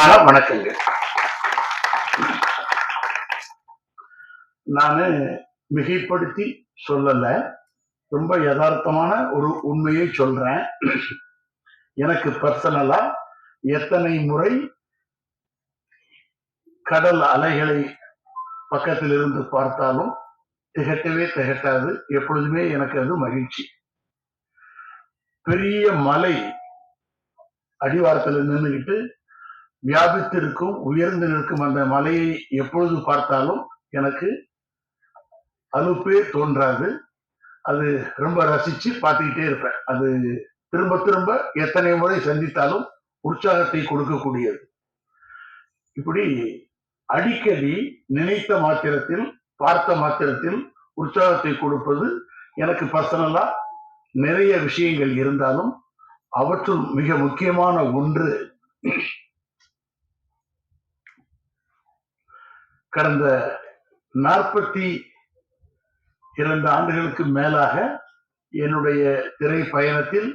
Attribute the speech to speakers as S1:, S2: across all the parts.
S1: ஆனா வணக்கங்க. நான் மிகைப்படுத்தி சொல்லலை. ரொம்ப யதார்த்தமான ஒரு உண்மையை சொல்றேன். எனக்கு பர்சனலா எத்தனை முறை கடல் அலைகளை பக்கத்தில் இருந்து பார்த்தாலும் திகட்டவே திகட்டாது. எப்பொழுதுமே எனக்கு அது மகிழ்ச்சி. பெரிய மலை அடிவாரத்தில் நின்றுகிட்டு வியாபித்திருக்கும் உயர்ந்து நிற்கும் அந்த மலையை எப்பொழுது பார்த்தாலும் எனக்கு அலுப்பே தோன்றாது. அது ரொம்ப ரசிச்சு பார்த்துக்கிட்டே இருப்பேன். அது திரும்ப திரும்ப எத்தனை முறை சந்தித்தாலும் உற்சாகத்தை கொடுக்கக்கூடியது. இப்படி அடிக்கடி நினைத்த மாத்திரத்தில் பார்த்த மாத்திரத்தில் உற்சாகத்தை கொடுப்பது எனக்கு பர்சனலா நிறைய விஷயங்கள் இருந்தாலும் அவற்றுள் மிக முக்கியமான ஒன்று கடந்த நாற்பத்தி இரண்டு ஆண்டுகளுக்கு மேலாக என்னுடைய திரை பயணத்தில்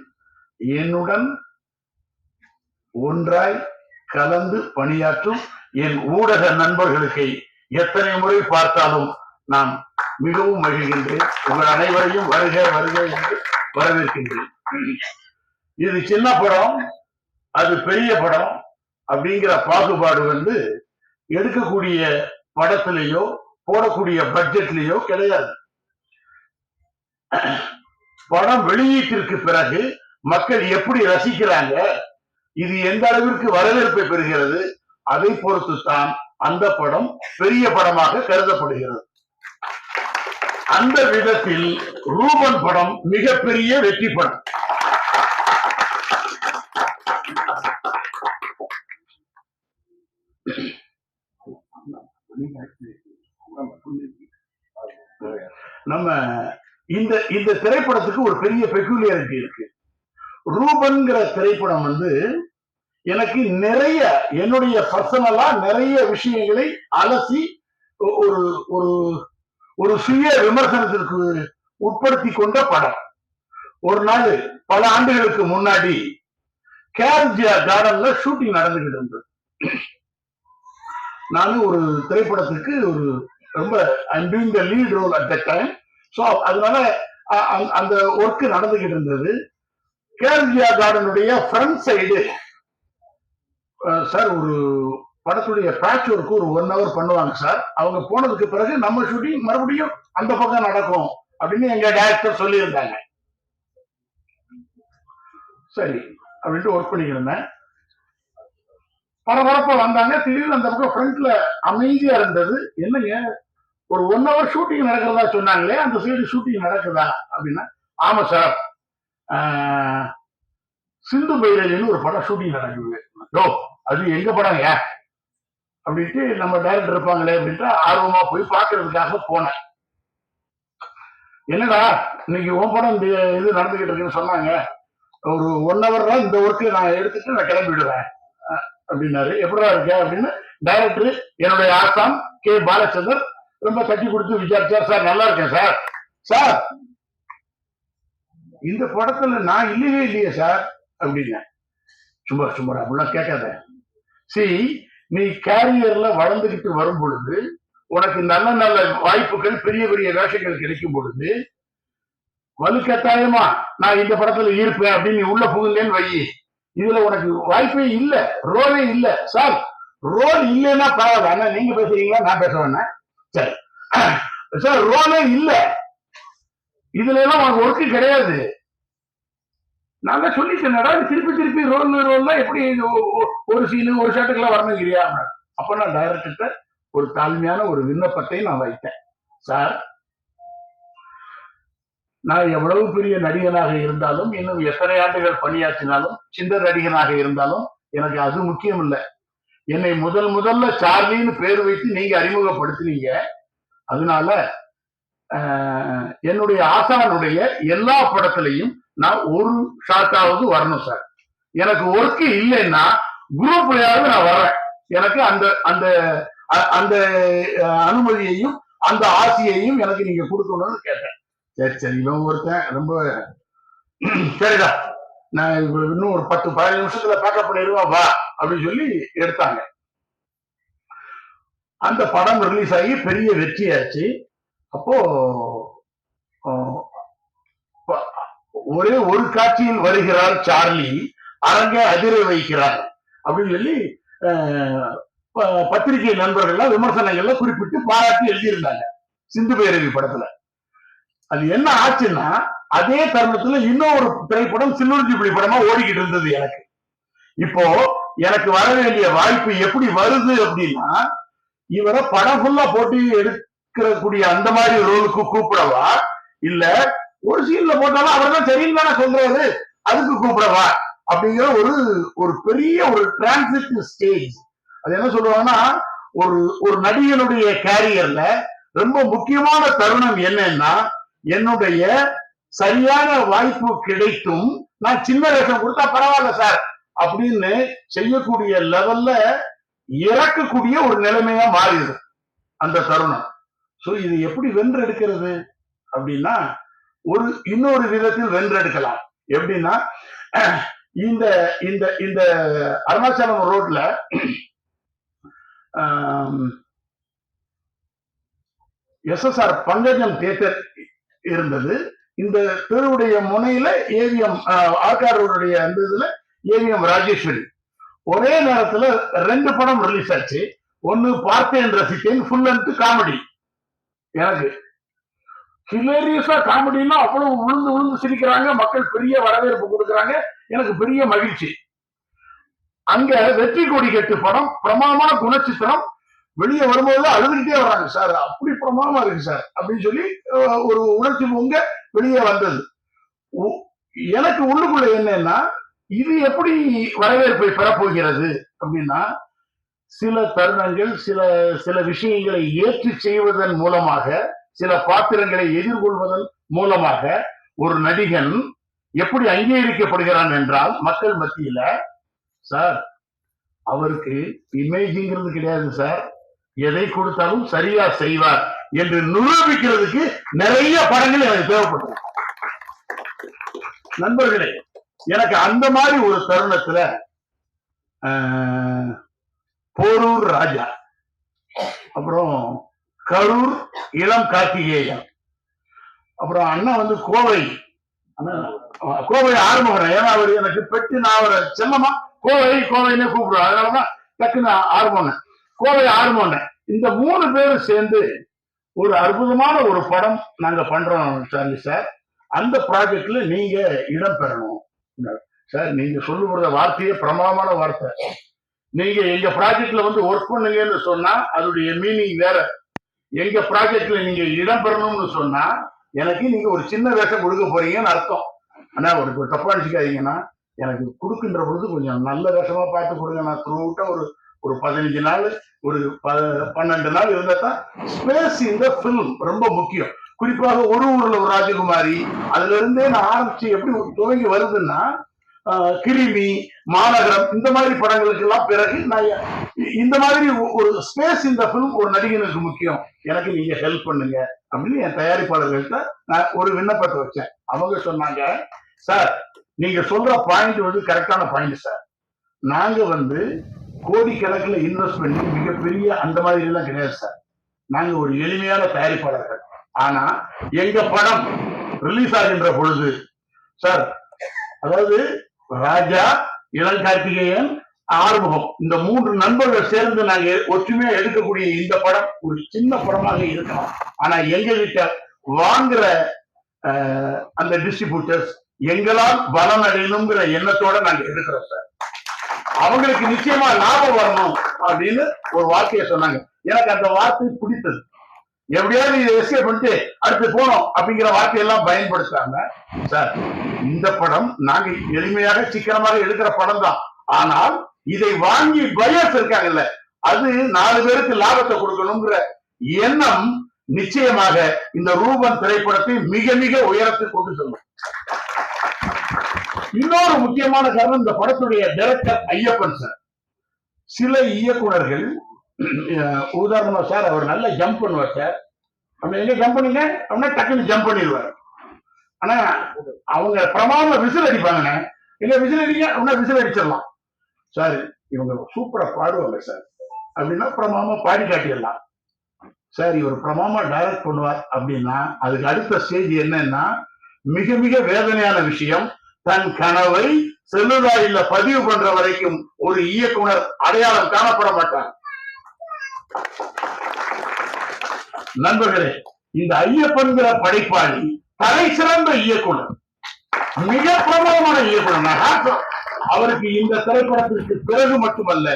S1: என்னுடன் ஒன்றாய் கலந்து பணியாற்றும் என் ஊடக நண்பர்களுக்கு எத்தனை முறை பார்த்தாலும் நான் மிகவும் மகிழ்கின்றேன். உங்கள் அனைவரையும் வருக வருக என்று வரவேற்கின்றேன். இது சின்ன படம் அது பெரிய படம் அப்படிங்கிற பாகுபாடு வந்து எடுக்கக்கூடிய படத்திலேயோ போடக்கூடிய பட்ஜெட்லயோ கிடையாது. படம் வெளியீட்டிற்கு பிறகு மக்கள் எப்படி ரசிக்கிறாங்க இது எந்த அளவிற்கு வரவேற்பை பெறுகிறது அதை பொறுத்து தான் அந்த படம் பெரிய படமாக கருதப்படுகிறது. அந்த விதத்தில் ரூபன் படம் மிகப்பெரிய வெற்றி படம். நம்ம இந்த இந்த திரைப்படத்துக்கு ஒரு பெரிய பெக்குலியாரிட்டி இருக்கு. ரூபன்கிற திரைப்படம் வந்து எனக்கு நிறைய என்னுடைய பர்சனலா நிறைய விஷயங்களை அலசி ஒரு ஒரு ஒரு சுய விமர்சனத்திற்கு உட்படுத்தி கொண்ட படம். ஒரு நாள் பல ஆண்டுகளுக்கு முன்னாடி கேர்ஜியா கார்டன்ல ஷூட்டிங் நடந்துகிட்டு இருந்தது. நானும் ஒரு திரைப்படத்துக்கு ஒரு ரொம்ப I'm doing the lead role at the time so அதனால அந்த ஒர்க் நடந்துகிட்டு இருந்தது கேர்ஜியா கார்டனுடைய ஃப்ரண்ட் சைடு சார் ஒரு படத்துடைய பேட்ச் ஒர்க் ஒரு ஒன் ஹவர் பண்ணுவாங்க சார் அவங்க போனதுக்கு பிறகு நம்ம ஷூட்டிங் மறுபடியும் அந்த பக்கம் நடக்கும் அப்படின்னு எங்க டைரக்டர் சொல்லியிருந்தாங்க. சரி அப்படின்ட்டு ஒர்க் பண்ணிக்கிட்டு இருந்தேன் பரபரப்பா வந்தாங்க. திடீர்னு அந்த பக்கம் ஃப்ரண்ட்ல அமைதியா இருந்தது. என்னங்க? ஒரு ஒன் ஹவர் ஷூட்டிங் நடக்கிறதா சொன்னாங்களே அந்த சைடு ஷூட்டிங் நடக்குதா அப்படின்னா ஆமா சார் சிந்து பைரலின்னு ஒரு படம் ஷூட்டிங் நடக்குது. ஓ அது எங்க படம் ஏ அப்படின்ட்டு நம்ம டைரக்டர் இருப்பாங்களே அப்படின்ட்டு ஆர்வமா போய் பாக்குறதுக்காக போனேன். என்னடா இன்னைக்கு உன் படம் இந்த இது நடந்துகிட்டு இருக்குன்னு சொன்னாங்க. ஒரு ஒன் ஹவர் தான் இந்த ஒர்க்கு நான் எடுத்துட்டு நான் கிளம்பிடுவேன். அப்படின்னாரு. எப்படா இருக்க அப்படின்னு டைரக்டர் என்னுடைய ஆசாம் கே. பாலச்சந்தர் ரொம்ப தட்டி கொடுத்து விசாரிச்சார் சார் நல்லா இருக்கேன் சார். சார் இந்த படத்துல நான் இல்லையே இல்லையே சார். அப்படின்னேன். சும்மா சும்மா அப்படிலாம் கேட்காத. சி நீ கேரியர்ல வளர்ந்துகிட்டு வரும் பொழுது உனக்கு நல்ல நல்ல வாய்ப்புகள் பெரிய பெரிய வேஷங்கள் கிடைக்கும் பொழுது வலுக்கட்டாயமா நான் இந்த படத்துல இருப்பேன் அப்படின்னு நீ உள்ள புகுந்தேன்னு வை. இதுல உனக்கு வாய்ப்பே இல்ல ரோலே இல்லை சார். ரோல் இல்லைன்னா பரவாயில்ல அண்ணா நீங்க பேசுறீங்களா நான் பேச வேணேன் சரி. சார் ரோலே இல்ல. இதுல எல்லாம் உனக்கு ஒர்க்கு கிடையாது. நான் தான் சொல்லிட்டேன்டா திருப்பி திருப்பி ரோல் ரோல்லாம் எப்படி ஒரு சீனு ஒரு ஷாட்டுக்கெல்லாம் வரணுங்கிறியா? அப்ப நான் டைரக்டர்கிட்ட ஒரு தாழ்மையான ஒரு விண்ணப்பத்தை நான் வைத்தேன். சார் நான் எவ்வளவு பெரிய நடிகனாக இருந்தாலும் இன்னும் எத்தனை ஆண்டுகள் பணியாற்றினாலும் சின்ன நடிகனாக இருந்தாலும் எனக்கு அது முக்கியம் இல்லை என்னை முதல் முதல்ல சார்லின்னு பேர் வைத்து நீங்க அறிமுகப்படுத்தினீங்க. அதனால ஆஹ், என்னுடைய ஆசானுடைய எல்லா படத்திலையும் நான் ஒரு ஷாட்டாவது வரணும் சார். எனக்கு ஒர்க்கு இல்லைன்னா குரூப்லயாவது நான் வரேன். எனக்கு அந்த அந்த அ- அந்த அனுமதியையும் அந்த ஆசையையும் எனக்கு நீங்க கொடுக்கணும்னு கேட்டேன். சரி சரி இவன் ஒருத்தன் ரொம்ப சரிடா. நான் இன்னும் ஒரு பத்து பதினஞ்சு நிமிஷத்துல பேக்கப் பண்ணிடுவா வா. அப்படின்னு சொல்லி எடுத்தாங்க. அந்த படம் ரிலீஸ் ஆகி பெரிய வெற்றியாச்சு அப்போ ஒரே ஒரு காட்சியில் வருகிறார் சார்லி அரங்க அதிர வைக்கிறார் அப்படின்னு சொல்லி பத்திரிகை நண்பர்கள்லாம் விமர்சனங்கள்ல குறிப்பிட்டு பாராட்டி எழுதியிருந்தாங்க சிந்து பேரவி படத்துல. அது என்ன ஆச்சுன்னா அதே தருணத்துல இன்னொரு திரைப்படம் சில்வர் புலி படமா ஓடிக்கிட்டு இருந்தது எனக்கு. இப்போ எனக்கு வர வேண்டிய வாய்ப்பு எப்படி வருது அப்படின்னா இவரை படம் ஃபுல்லா போட்டு எடுக்கக்கூடிய அந்த மாதிரி ரோலுக்கு கூப்பிடவா? இல்ல ஒரு சீன்ல போட்டாலும் அவர் தான் சரின்னு தானே சொல்றாரு. அதுக்கு கூப்பிடவா? அப்படிங்கிற ஒரு ஒரு பெரிய ஒரு டிரான்சிட் ஸ்டேஜ் அது என்ன சொல்லுவாங்கன்னா ஒரு ஒரு நடிகனுடைய கேரியர்ல ரொம்ப முக்கியமான தருணம் என்னன்னா என்னுடைய சரியான வாய்ப்பு கிடைத்தும் நான் சின்ன வேஷம் கொடுத்தா பரவாயில்ல சார். அப்படின்னு செய்யக்கூடிய லெவல்ல இறக்கக்கூடிய ஒரு நிலைமையா மாறிடுது அந்த தருணம். சோ இது எப்படி வென்றெடுக்கிறது அப்படின்னா ஒரு இன்னொரு விதத்தில் வென்றெடுக்கலாம் எப்படின்னா இந்த இந்த இந்த அருணாச்சலம் ரோட்ல எஸ்எஸ்ஆர் பங்கஜம் தேட்டர் இருந்தது. இந்த தெருவுடைய முனையில ஏவிஎம் ஆர்காரோடைய அந்த இதுல ஏவிஎம் ராஜேஸ்வரி. ஒரே நேரத்துல ரெண்டு படம் ரிலீஸ் ஆச்சு. ஒன்னு பார்த்தேன் ரசித்தேன் ஃபுல் அண்ட் காமெடி எனக்கு ஹிலேரியஸா காமெடினா அவ்வளவு உளுந்து உளுந்து சிரிக்கிறாங்க. மக்கள் பெரிய வரவேற்பு கொடுக்குறாங்க. எனக்கு பெரிய மகிழ்ச்சி. அங்க வெற்றி கொடி கட்டு படம் பிரமாதமான குணச்சித்திரம். வெளியே வரும்போது அழுதுகிட்டே வர்றாங்க. சார் அப்படி பிரமாதமா இருக்கு சார் அப்படின்னு சொல்லி ஒரு உணர்ச்சி பொங்க வெளியே வந்தது. உ- எனக்கு உள்ளுக்குள்ள என்னன்னா இது எப்படி வரவேற்பை பெறப்போகிறது அப்படின்னா சில தருணங்கள் சில சில விஷயங்களை ஏற்றி செய்வதன் மூலமாக சில பாத்திரங்களை எதிர்கொள்வதன் மூலமாக ஒரு நடிகன் எப்படி அங்கீகரிக்கப்படுகிறான் என்றால் மக்கள் மத்தியில சார் அவருக்கு இமேஜிங்கிறது கிடையாது சார். எதை கொடுத்தாலும் சரியா செய்வார் என்று நிரூபிக்கிறதுக்கு நிறைய படங்கள் எனக்கு தேவைப்பட்டது. நண்பர்களே எனக்கு அந்த மாதிரி ஒரு தருணத்துல ஆஹ், போரூர் ராஜா அப்புறம் கரூர் இளம் கார்த்திகேயன் அப்புறம் அண்ணன் வந்து கோவை கோவை ஆறுமுகன் ஏன்னா அவர் எனக்கு பெட்டி நான் அவரை செல்லமா கோவை கோவைன்னு கூப்பிடுவோம் அதனாலதான் டக்குன்னு ஆறுமுகன். கோவை ஆறுமுகன். இந்த மூணு பேரும் சேர்ந்து ஒரு அற்புதமான ஒரு படம் நாங்க பண்றோம் சார்லி சார். அந்த ப்ராஜெக்ட்ல நீங்க இடம் பெறணும். சார் நீங்க சொல்லுகிற வார்த்தையே பிரமாதமான வார்த்தை. நீங்க எங்க ப்ராஜெக்ட்ல வந்து ஒர்க் பண்ணுங்கன்னு சொன்னா அதோடைய மீனிங் வேற. எங்க ப்ராஜெக்ட்ல நீங்க இடம் பெறணும்னு சொன்னா எனக்கு நீங்க ஒரு சின்ன வேஷம் கொடுக்க போறீங்கன்னு அர்த்தம். ஆனா ஒரு தப்பா நினைச்சுக்காதீங்கன்னா எனக்கு கொடுக்கின்ற பொழுது கொஞ்சம் நல்ல வேஷமா பார்த்து கொடுங்க. நான் த்ரூட்டா ஒரு ஒரு பதினஞ்சு நாள் ஒரு ப- பன்னெண்டு நாள் இருந்தா தான் ஸ்பேஸ் இந்த ஃபில்ம் ரொம்ப முக்கியம். குறிப்பாக ஒரு ஊர்ல ஒரு ராஜகுமாரி அதுல இருந்தே நான் ஆரம்பிச்சு எப்படி துவங்கி வருதுன்னா கிருமி மாநகரம் இந்த மாதிரி படங்களுக்கு எல்லாம் பிறகு நான் இந்த மாதிரி ஒரு ஸ்பேஸ் இந்த பிலிம் ஒரு நடிகனுக்கு முக்கியம். எனக்கு நீங்க ஹெல்ப் பண்ணுங்க அப்படின்னு என் தயாரிப்பாளர்கள்ட்ட நான் ஒரு விண்ணப்பத்தை வச்சேன். அவங்க சொன்னாங்க சார் நீங்க சொல்ற பாயிண்ட் வந்து கரெக்டான பாயிண்ட் சார். நாங்க வந்து கோடிக்கணக்கில் இன்வெஸ்ட் பண்ணி மிகப்பெரிய அந்த மாதிரி எல்லாம் கிடையாது சார். நாங்க ஒரு எளிமையான தயாரிப்பாளர்கள். ஆனா எங்க படம் ரிலீஸ் ஆகின்ற பொழுது சார் அதாவது ராஜா இளங்கார்த்திகேயன் ஆறுமுகம் இந்த மூன்று நண்பர்கள் சேர்ந்து நாங்க ஒற்றுமையா எடுக்கக்கூடிய இந்த படம் ஒரு சின்ன படமாக இருக்கலாம். ஆனா எங்க கிட்ட வாங்குற அஹ், அந்த டிஸ்ட்ரிபியூட்டர்ஸ் எங்களால் பலம் அடையணுங்கிற எண்ணத்தோட நாங்க எடுக்கிறோம் சார் அவங்களுக்கு நிச்சயமா லாபம் வரணும் அப்படின்னு ஒரு வார்த்தையை சொன்னாங்க. எனக்கு அந்த வார்த்தை பிடித்தது. எப்படியாவது இதை எஸ்கேப் பண்ணிட்டு அடுத்து போனோம் அப்படிங்கிற வார்த்தையெல்லாம் பயன்படுத்தாம சார் இந்த படம் நாங்க எளிமையாக சீக்கிரமாக எடுக்கிற படம் தான். ஆனால் இதை வாங்கி பயர்ஸ் இருக்காங்கல்ல அது நாலு பேருக்கு லாபத்தை கொடுக்கணுங்கிற எண்ணம் நிச்சயமாக இந்த ரூபன் திரைப்படத்தை மிக மிக உயரத்தை கொண்டு செல்லும். இன்னொரு முக்கியமான காரணம் இந்த படத்துடைய டைரக்டர் ஐயப்பன் சார் சில இயக்குனர்கள் உதாரணமா சார் அவர் நல்லா ஜம்ப் பண்ணுவார் சார் அப்படி எங்க ஜம்ப் பண்ணீங்க? அப்படின்னா டக்குன்னு ஜம்ப் பண்ணிடுவார். ஆனா அவங்க பிரமாதமா விசில் அடிப்பாங்கண்ணே. இல்ல விசில் அடிங்க அப்படின்னா விசில் அடிச்சிடலாம். சார் இவங்க சூப்பரா பாடுவாங்க சார் அப்படின்னா பிரமாமா பாடி காட்டிடலாம். சார் இவர் பிரமாமா டைரக்ட் பண்ணுவார் அப்படின்னா அதுக்கு அடுத்த ஸ்டேஜ் என்னன்னா மிக மிக வேதனையான விஷயம் தன் கனவை செல்லுலாயில பதிவு பண்ற வரைக்கும் ஒரு இயக்குனர் அடையாளம் காணப்பட மாட்டார். நண்பர்களே இந்த ஐயப்பன்கிற படைப்பாளி தலை சிறந்த இயக்குனர் மிக பிரபலமான இயக்குனர் அவருக்கு இந்த திரைப்படத்திற்கு பிறகு மட்டுமல்ல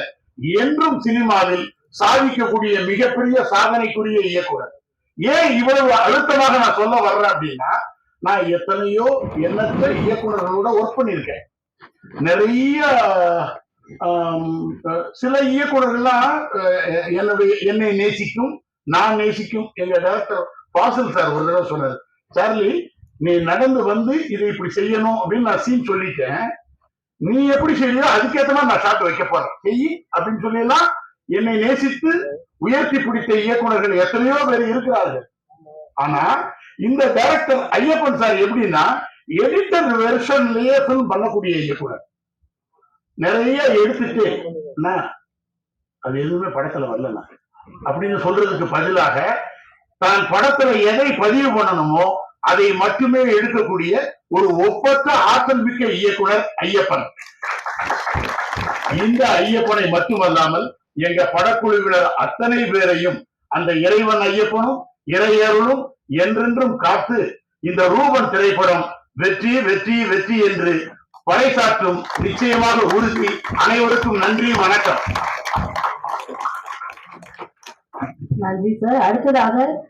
S1: என்றும் சினிமாவில் சாதிக்கக்கூடிய மிகப்பெரிய சாதனைக்குரிய இயக்குனர். ஏன் இவ்வளவு அழுத்தமாக நான் சொல்ல வர்றேன் அப்படின்னா நான் எத்தனையோ எண்ணற்ற இயக்குனர்களோட ஒர்க் பண்ணியிருக்கேன். நிறைய சில இயக்குனர்கள்லாம் என்னுடைய என்னை நேசிக்கும் நான் நேசிக்கும் எங்க டேரக்டர் பாசல் சார் ஒரு தடவை சொன்னார். சார்லி நீ நடந்து வந்து இதை இப்படி செய்யணும் அப்படின்னு நான் சீன் சொல்லிட்டேன். நீ எப்படி செய்யலையோ அதுக்கேற்ற மாதிரி நான் ஷாட் வைக்க போறேன். செய் அப்படின்னு சொல்லியெல்லாம் என்னை நேசித்து உயர்த்தி பிடித்த இயக்குனர்கள் எத்தனையோ பேர் இருக்கிறார்கள். ஆனா இந்த டைரக்டர் ஐயப்பன் சார் எப்படின்னா எடிட்டர் வெர்ஷன்லயே ஃபில்ம் பண்ணக்கூடிய இயக்குனர். நிறைய எடுத்துட்டு அது எதுவுமே படத்துல வரலண்ணா. அப்படின்னு சொல்றதுக்கு பதிலாக தான் படத்துல எதை பதிவு பண்ணணுமோ அதை மட்டுமே எடுக்கக்கூடிய ஒரு ஒப்பற்ற ஆற்றல் மிக்க இயக்குனர் ஐயப்பன். இந்த ஐயப்பனை மட்டுமல்லாமல் எங்க படக்குழுவினர் அத்தனை பேரையும் அந்த இறைவன் ஐயப்பனும் இறையருளும் என்றென்றும் காத்து இந்த ரூபன் திரைப்படம் வெற்றி வெற்றி வெற்றி என்று பறைசாற்றும் நிச்சயமாக உறுதி. அனைவருக்கும் நன்றி வணக்கம்.
S2: நன்றி சார் அடுத்ததாக